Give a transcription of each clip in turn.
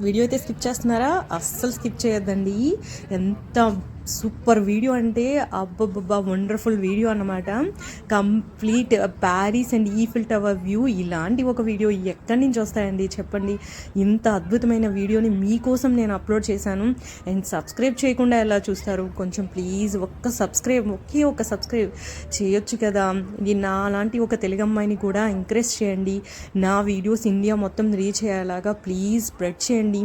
Video అయితే skip చేస్తున్నారా? అస్సలు స్కిప్ చేయొద్దండి. ఎంత సూపర్ వీడియో అంటే అబ్బబ్బబ్బా వండర్ఫుల్ వీడియో అన్నమాట. Complete Paris and Eiffel tower view ఇలాంటి ఒక వీడియో ఎక్కడి నుంచి వస్తాయండి చెప్పండి. ఇంత అద్భుతమైన వీడియోని మీకోసం నేను అప్లోడ్ చేశాను. అండ్ సబ్స్క్రైబ్ చేయకుండా ఎలా చూస్తారు? కొంచెం ప్లీజ్ ఒక్క సబ్స్క్రైబ్ ఒకే ఒక సబ్స్క్రైబ్ చేయొచ్చు కదా. నా లాంటి ఒక తెలుగు అమ్మాయిని కూడా ఎంకరేజ్ చేయండి. నా వీడియోస్ ఇండియా మొత్తం రీచ్ అయ్యేలాగా ప్లీజ్ స్ప్రెడ్ చేయండి.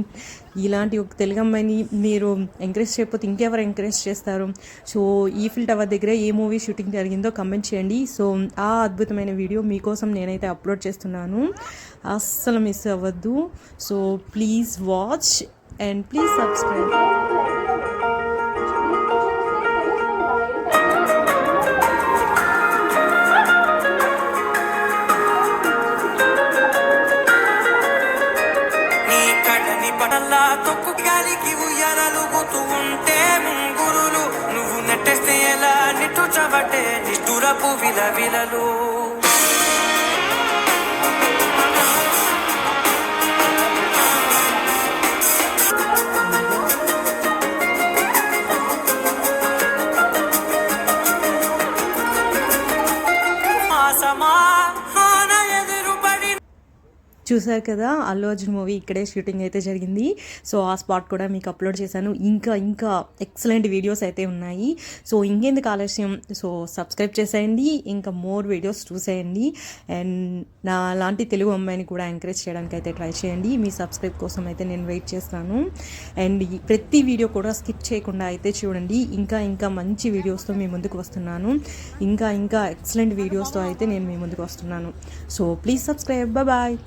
ఇలాంటి ఒక తెలుగు అమ్మాయిని మీరు ఎంకరేజ్ చేయకపోతే ఇంకెవరు ఎంకరేజ్ చేస్తారు? సో ఈ ఫిల్ టవర్ దగ్గర ఏ మూవీ షూటింగ్ జరిగిందో కమెంట్ చేయండి. సో ఆ అద్భుతమైన వీడియో మీకోసం నేనైతే అప్లోడ్ చేస్తున్నాను. అస్సలు మిస్ అవ్వద్దు. So please watch and please subscribe అలా తొక్కు గాలికి ఉయ్యాలలుగుతూ ఉంటే ముంగురులు నువ్వు నెట్టేస్తే ఎలా నిట్టు చవటే నిష్ఠురపు విలవిలలు మాసమా ఆన చూసారు కదా అల్లు అర్జున్ మూవీ ఇక్కడే షూటింగ్ అయితే జరిగింది. సో ఆ స్పాట్ కూడా మీకు అప్లోడ్ చేశాను. ఇంకా ఇంకా ఎక్సలెంట్ వీడియోస్ అయితే ఉన్నాయి. సో ఇంకెందుకు ఆలస్యం? సో సబ్స్క్రైబ్ చేసేయండి. ఇంకా మోర్ వీడియోస్ చూసేయండి. అండ్ నా లాంటి తెలుగు అమ్మాయిని కూడా ఎంకరేజ్ చేయడానికి అయితే ట్రై చేయండి. మీ సబ్స్క్రైబ్ కోసం అయితే నేను వెయిట్ చేస్తాను. అండ్ ప్రతి వీడియో కూడా స్కిప్ చేయకుండా అయితే చూడండి. ఇంకా ఇంకా మంచి వీడియోస్తో మీ ముందుకు వస్తున్నాను. ఇంకా ఇంకా ఎక్సలెంట్ వీడియోస్తో అయితే నేను మీ ముందుకు వస్తున్నాను. So please subscribe. బాయ్.